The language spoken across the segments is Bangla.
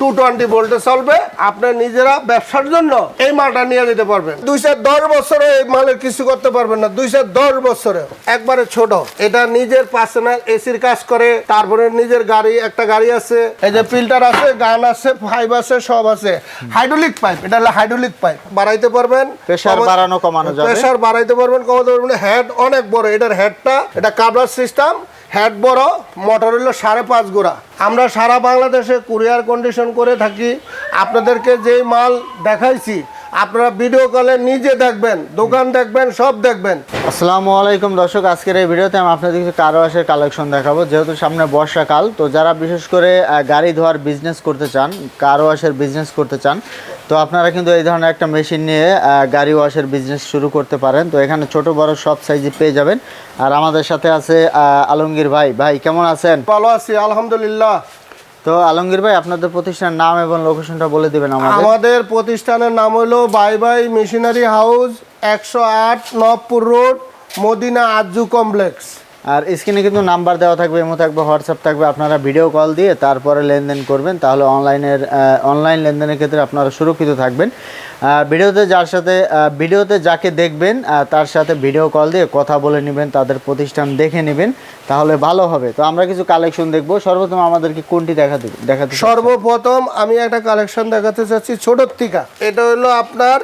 টু টোয়েন্টি ভোল্টে চলবে আপনি নিজেরা ব্যবসার জন্য এই মালটা নিয়ে যেতে পারবেন। দুইশো দশ বছরে এই মালের কিছু করতে পারবেন না দুইশো দশ বছরে। একবারে ছোট। এটা নিজের পার্সোনাল এসির কাজ করে তারপরে নিজের গাড়ি একটা গাড়ি আছে এই যে ফিল্টার আছে গান আছে পাইপ আছে সব আছে। হাইড্রোলিক পাইপ এটা হলো হাইড্রোলিক পাইপ বাড়াইতে পারবেন প্রেসার বাড়ানো কমানো যাবে। প্রেসার বাড়াইতে পারবেন কমাতে পারবেন। হেড অনেক বড় এটার হেডটা এটা কাবলার সিস্টেম হেড বড়, মোটর হলো সাড়ে পাঁচ গোড়া। আমরা সারা বাংলাদেশে কুরিয়ার কন্ডিশন করে থাকি। আপনাদেরকে যেই মাল দেখাইছি, আপনারা ভিডিও কলে নিজে দেখবেন, দোকান দেখবেন, সব দেখবেন। আসসালামু আলাইকুম দর্শক, আজকের এই ভিডিওতে আমি আপনাদেরকে কারও ওয়াশের কালেকশন দেখাবো। যেহেতু সামনে বর্ষাকাল, তো যারা বিশেষ করে গাড়ি ধোয়ার বিজনেস করতে চান, কারও ওয়াশের বিজনেস করতে চান তো আপনারা কিন্তু এই ধরনের একটা মেশিন নিয়ে গাড়ি ওয়াশের বিজনেস শুরু করতে পারেন। তো এখানে ছোট বড় সব সাইজে পেয়ে যাবেন। আর আমাদের সাথে আছে আলমগীর ভাই। ভাই কেমন আছেন? ভালো আছি আলহামদুলিল্লাহ। তো আলমগীর ভাই আপনাদের প্রতিষ্ঠানের নাম এবং লোকেশনটা বলে দিবেন আমাদের। আমাদের প্রতিষ্ঠানের নাম হলো বাই বাই মেশিনারি হাউস একশো আট নবপুর রোড মদিনা আজু কমপ্লেক্স। আর স্ক্রিনে কিন্তু নাম্বার দেওয়া থাকবে এমো থাকবে, হোয়াটসঅ্যাপ থাকবে, আপনারা ভিডিও কল দিয়ে তারপরে লেনদেন করবেন, তাহলে অনলাইনের অনলাইন লেনদেনের ক্ষেত্রে আপনারা সুরক্ষিত থাকবেন। ভিডিওতে যার সাথে ভিডিওতে যাকে দেখবেন তার সাথে ভিডিও কল দিয়ে কথা বলে নেবেন, তাদের প্রতিষ্ঠান দেখে নেবেন, তাহলে ভালো হবে। তো আমরা কিছু কালেকশন দেখব। সর্বপ্রথম আমাদেরকে কোনটি দেখা দেবে দেখাতে সর্বপ্রথম আমি একটা কালেকশন দেখাতে চাচ্ছি ছোটোর টিকা এটা হলো আপনার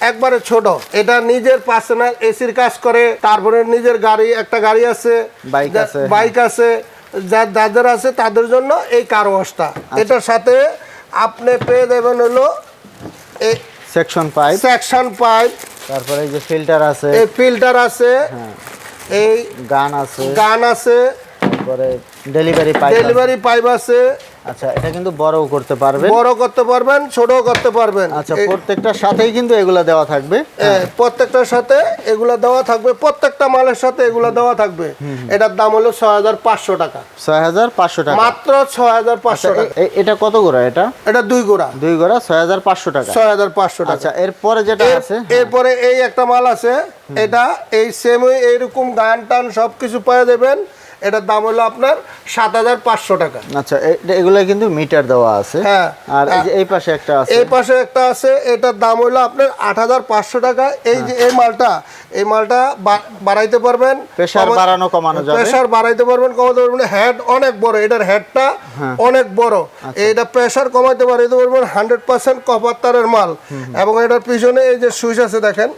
একবারে ছোট। এটা নিজের পার্সোনাল এসির কাজ করে তারপরে নিজের গাড়ি একটা গাড়ি আছে বাইক আছে, বাইক আছে যা- যাদের আছে তাদের জন্য এই কার ওয়াশটা আচ্ছা। এটার সাথে আপনি পেয়ে দেবেন হলো এই সেকশন পাইপ সেকশন পাইপ তারপরে এই যে ফিল্টার আছে। এই ফিল্টার আছে হ্যাঁ। এই গান আছে। গান আছে তারপরে ডেলিভারি পাইপ ডেলিভারি পাইপ আছে। আচ্ছা এটা কিন্তু বড়ও করতে পারবেন। বড় করতে পারবেন ছোটও করতে পারবেন। আচ্ছা প্রত্যেকটার সাথেই কিন্তু এগুলা দেওয়া থাকবে। প্রত্যেকটার সাথে এগুলা দেওয়া থাকবে প্রত্যেকটা মালের সাথে এগুলা দেওয়া থাকবে। এটার দাম হলো ছয় হাজার পাঁচশো টাকা। ছয় হাজার পাঁচশো টাকা। মাত্র ছয় হাজার পাঁচশো আচ্ছা, টাকা। এটা কত গোড়া এটা? এটা দুই গোড়া। দুই গোড়া ছয় হাজার পাঁচশো টাকা। ছয় হাজার পাঁচশো টাকা। আচ্ছা এরপরে যেটা আছে? এরপরে এই একটা মাল আছে। এটা এই সেম এইরকম গান টান সব কিছু পেয়ে দেবেন এটার দাম হলো আপনার সাত হাজার পাঁচশো টাকা। আচ্ছা এগুলা কিন্তু মিটার দেওয়া আছে। হ্যাঁ। আর এই পাশে একটা আছে। এই পাশে একটা আছে এটার দাম হলো আপনার আট হাজার পাঁচশো টাকা। এই যে এই মালটা এই মালটা বাড়াইতে পারবেন। প্রেসার বাড়ানো কমানো যাবে। প্রেসার বাড়াইতে পারবেন কমাতে পারবেন। হেড অনেক বড় এটার হেডটা হ্যাঁ। অনেক বড়। আচ্ছা। এইটা প্রেসার কমাইতে বাড়াইতে পারবেন হান্ড্রেড পার্সেন্ট কপার তারের মাল। এবং এটার পিছনে এই যে সুইচ আছে দেখেন।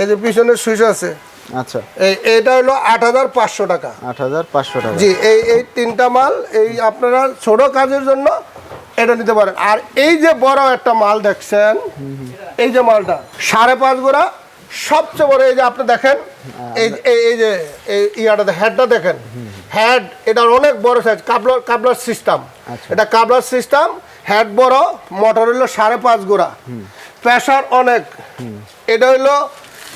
এই যে পিছনে সুইচ আছে। আচ্ছা। এই এটা হলো আট হাজার পাঁচশো টাকা। আট হাজার পাঁচশো টাকা। জি এই এই তিনটা মাল এই আপনারা ছোট কাজের জন্য এটা নিতে পারেন। আর এই যে বড় একটা মাল দেখছেন এই যে মালটা সাড়ে পাঁচ গোড়া। সবচেয়ে বড় এই যে আপনি দেখেন এই এই- এই যে এই ইয়াটা হেডটা দেখেন। হেড এটার অনেক বড় সাইজ কাবলার কাবলার সিস্টেম আচ্ছা। এটা কাবলার সিস্টেম হেড বড় মোটর হলো সাড়ে পাঁচ গোড়া। প্রেশার অনেক। এটা হলো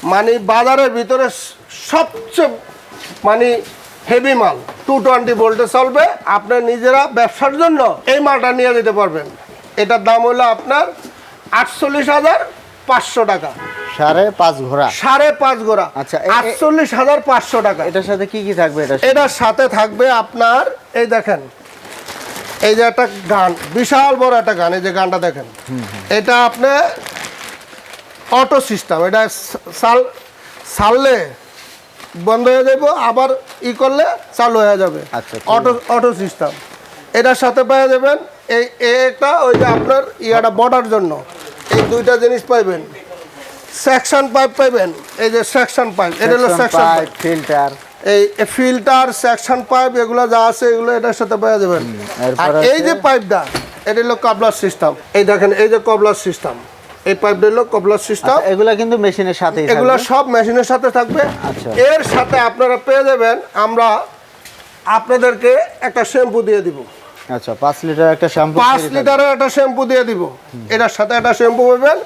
মানে বাজারের ভিতরে সবচেয়ে মানে হেভি মাল। টু টোয়েন্টি ভোল্টে চলবে আপনি নিজেরা ব্যবসার জন্য এই মালটা নিয়ে যেতে পারবেন। এটার দাম হলো আপনার আটচল্লিশ হাজার পাঁচশো টাকা। সাড়ে পাঁচ ঘোড়া। সাড়ে পাঁচ গোড়া আচ্ছা, আটচল্লিশ হাজার পাঁচশো টাকা। এটার সাথে কি কি থাকবে? এটা এটার সাথে থাকবে আপনার এই দেখেন এই যে একটা গান বিশাল বড় একটা গান এই যে গানটা দেখেন। এটা আপনি অটো সিস্টেম এটা সাল সাললে বন্ধ হয়ে যাবে আবার ই করলে চালু হয়ে যাবে। আচ্ছা, অটো অটো সিস্টেম। এটার সাথে পাওয়া যাবেন এই একটা ওই যে আপনার ইয়াটা বর্ডার জন্য এই দুইটা জিনিস পাইবেন। সেকশন পাইপ পাইবেন এই যে সেকশন পাইপ এটা হলো সেকশন পাইপ ফিল্টার। এই ফিল্টার সেকশন পাইপ এগুলো যা আছে এগুলো এটার সাথে পাওয়া যাবেন। আর এই যে পাইপটা এটা হলো কাবলার সিস্টেম। এই দেখেন এই যে কবলার সিস্টেম। এই পাইপটা হলো কবলার সিস্টেম এগুলা কিন্তু মেশিনের সাথেই এগুলো সব মেশিনের সাথে থাকবে। আচ্ছা। এর সাথে আপনারা পেয়ে যাবেন আমরা আপনাদেরকে একটা শ্যাম্পু দিয়ে দিব। আচ্ছা পাঁচ লিটার একটা শ্যাম্পু পাঁচ লিটারের একটা শ্যাম্পু দিয়ে দিব। এটার সাথে একটা শ্যাম্পু পাবেন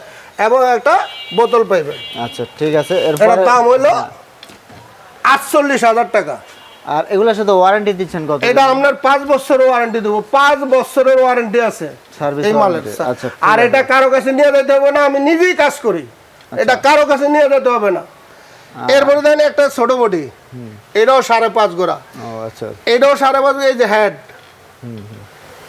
এবং একটা বোতল পাইবেন। আচ্ছা ঠিক আছে এটার দাম হইল আটচল্লিশ হাজার টাকা। আর এগুলোর সাথে ওয়ারেন্টি দিচ্ছেন কত এটা আমরা পাঁচ বছরের ওয়ারেন্টি দেবো। পাঁচ বছরের ওয়ারেন্টি আছে সার্ভিস এই মালের। আচ্ছা, আর এটা কারও কাছে নিয়ে যেতে হবে না আমি নিজেই কাজ করি। এটা কারও কাছে নিয়ে যেতে হবে না। এরপরে দেন একটা ছোট বডি। এটাও সাড়ে পাঁচ গোড়া। ও আচ্ছা। এটাও সাড়ে পাঁচ এই যে হেড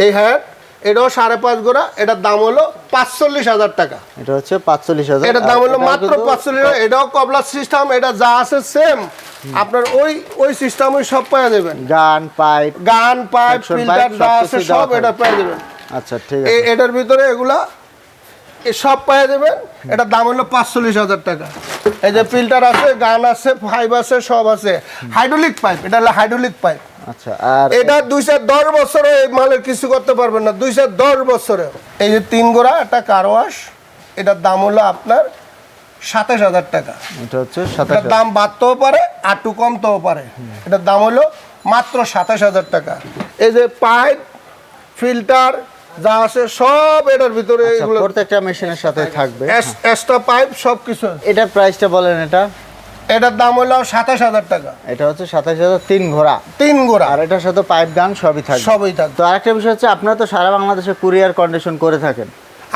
এই হেড এটাও সাড়ে পাঁচ গোড়া এটার দাম হলো পাঁচচল্লিশ হাজার টাকা। এটা হচ্ছে পাঁচচল্লিশ হাজার। এটার দাম হলো মাত্র পাঁচচল্লিশ এটাও কবলার সিস্টেম এটা যা আছে সেম আপনার ওই ওই সিস্টেমই সব পেয়ে যাবেন। গান পাইপ গান পাইপ ফিল্টার যা আছে সব এটা। পেয়ে যাবেন। আচ্ছা ঠিক আছে। এটার ভিতরে এগুলা এ সব পেয়ে যাবেন। এটার দাম হলো পাঁচচল্লিশ হাজার টাকা। এই যে ফিল্টার আছে গান আছে পাইপ আছে সব আছে। হাইড্রোলিক পাইপ এটা হলো হাইড্রোলিক পাইপ আচ্ছা আর এটা দুইশো দশ বছরে এই মালের কিছু করতে পারবেন না দুইশো দশ বছরে। এই যে তিন গোড়া একটা কারওয়াশ এটার দাম হলো আপনার সাতাশ হাজার টাকা। এটা হচ্ছে সাতাশ দাম বাড়তেও পারে আটটু কমতেও পারে। এটার দাম হলো মাত্র সাতাশ হাজার টাকা। এই যে পাইপ ফিল্টার যা আছে সব এটার ভিতরে আচ্ছা, এগুলো প্রত্যেকটা মেশিনের সাথে থাকবে। এক্সট্রা পাইপ সব কিছু এটার প্রাইসটা বলেন এটা। এটার দাম হলো সাতাশ হাজার টাকা। এটা হচ্ছে সাতাশ হাজার তিন ঘোড়া। তিন গোড়া আর এটার সাথে পাইপ গান সবই থাকবে। সবই থাকবে। তো আরেকটা বিষয় হচ্ছে আপনারা তো সারা বাংলাদেশে কুরিয়ার কন্ডিশন করে থাকেন।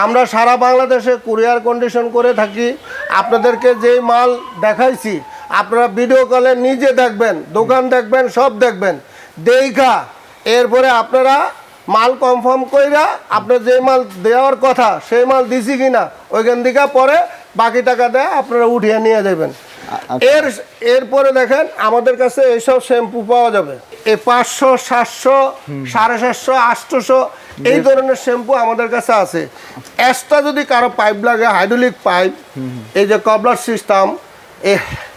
আমরা সারা বাংলাদেশে কুরিয়ার কন্ডিশন করে থাকি। আপনাদেরকে যেই মাল দেখাইছি আপনারা ভিডিও কলে নিজে দেখবেন দোকান দেখবেন সব দেখবেন। দেখা এরপরে আপনারা মাল কনফার্ম কইরা আপনার যে মাল দেওয়ার কথা সেই মাল দিছি কিনা ওইখান থেকে পরে বাকি টাকা দেয় আপনারা উঠিয়ে নিয়ে যাবেন। এর এরপরে দেখেন আমাদের কাছে এইসব শ্যাম্পু পাওয়া যাবে। এই পাঁচশো সাতশো সাড়ে সাতশো আটশোশো এই ধরনের শ্যাম্পু আমাদের কাছে আছে। এক্সট্রা যদি কারও পাইপ লাগে হাইড্রোলিক পাইপ এই যে কবলার সিস্টেম এ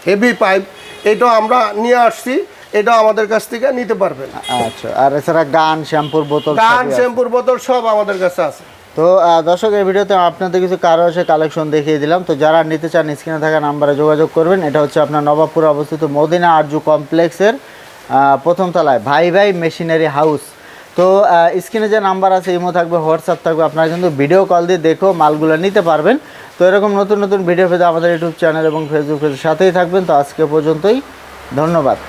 হেভি পাইপ এটাও আমরা নিয়ে আসছি এটাও আমাদের কাছ থেকে নিতে পারবেন। আচ্ছা আর এছাড়া গান শ্যাম্পুর বোতল গান শ্যাম্পুর বোতল সব আমাদের কাছে আছে। তো দর্শক, এই ভিডিওতে আপনাদের কিছু কারও এসে কালেকশন দেখিয়ে দিলাম। তো যারা নিতে চান স্ক্রিনে থাকা নাম্বারে যোগাযোগ করবেন। এটা হচ্ছে আপনার নবাবপুরে অবস্থিত মদিনা আরজু কমপ্লেক্সের প্রথম তলায় ভাই ভাই মেশিনারি হাউস। তো স্ক্রিনে যে নাম্বার আছে ইমো থাকবে হোয়াটসঅ্যাপ থাকবে, আপনারা কিন্তু ভিডিও কল দিয়ে দেখো মালগুলো নিতে পারবেন। তো, এরকম নতুন নতুন ভিডিও পেতে আমাদের ইউটিউব চ্যানেল এবং ফেসবুক পেজের সাথেই থাকবেন। তো আজকে পর্যন্তই, ধন্যবাদ।